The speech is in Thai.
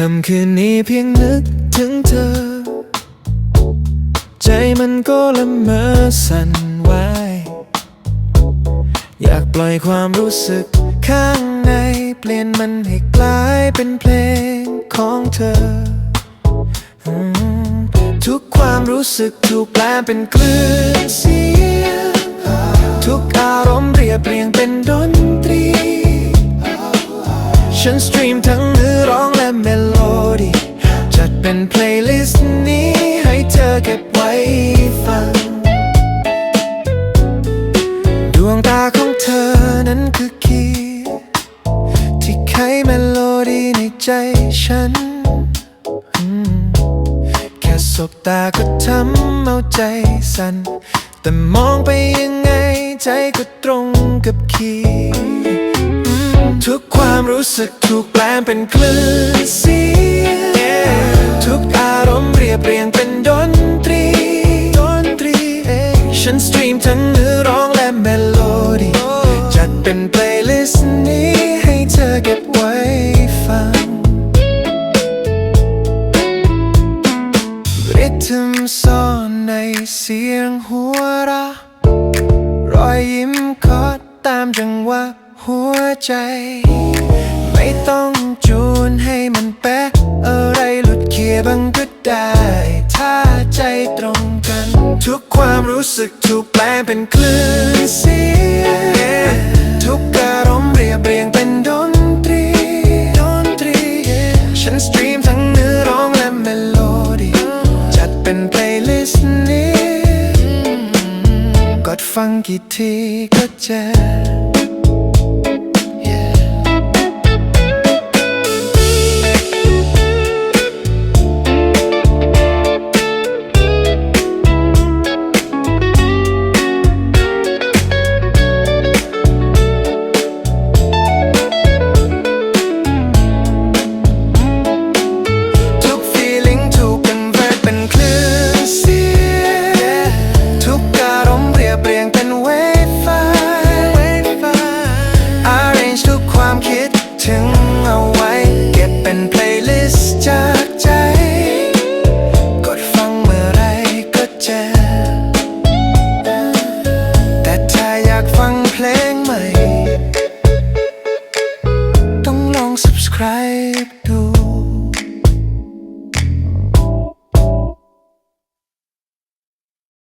ค่ำคืนนี้เพียงนึกถึงเธอ ใจมันก็ละเมอสั่นไหวอยากปล่อยความรู้สึกข้างใน เปลี่ยนมันให้กลายเป็นเพลงของเธอ ทุกความรู้สึกถูกแปลเป็นคลื่นเสียงทุกอารมณ์เรียบเรียงเป็นดนตรี ฉันสตรีมทั้งเนื้อร้องและเมโลดี้จัดเป็นเพลย์ลิสต์นี้ให้เธอเก็บ สบตาก็ทำเอาใจสั่น แต่มองไปยังไงใจก็ตรงกับคีย์ทุกความรู้สึกถูกแปลงเป็นคลื่นเสียงทุกอารมณ์เรียบเรียงเป็นดนตรี ดนตรีฉันสตรีมทั้งเนื้อร้อง ทึมซ่อนในเสียงหัวเราะรอยยิ้มคอตามจังหวะหัวใจ ไม่ต้องจูนให้มันแปะอะไรหลุดเคลียบ้างก็ได้ ถ้าใจตรงกัน ทุกความรู้สึกถูกแปลงเป็นคลื่นเสียงทุกอารมณ์เรียบเรียงเป็นดน เป็นเพลย์ลิสต์นี้กดฟังกี่ทีก็เจอ 층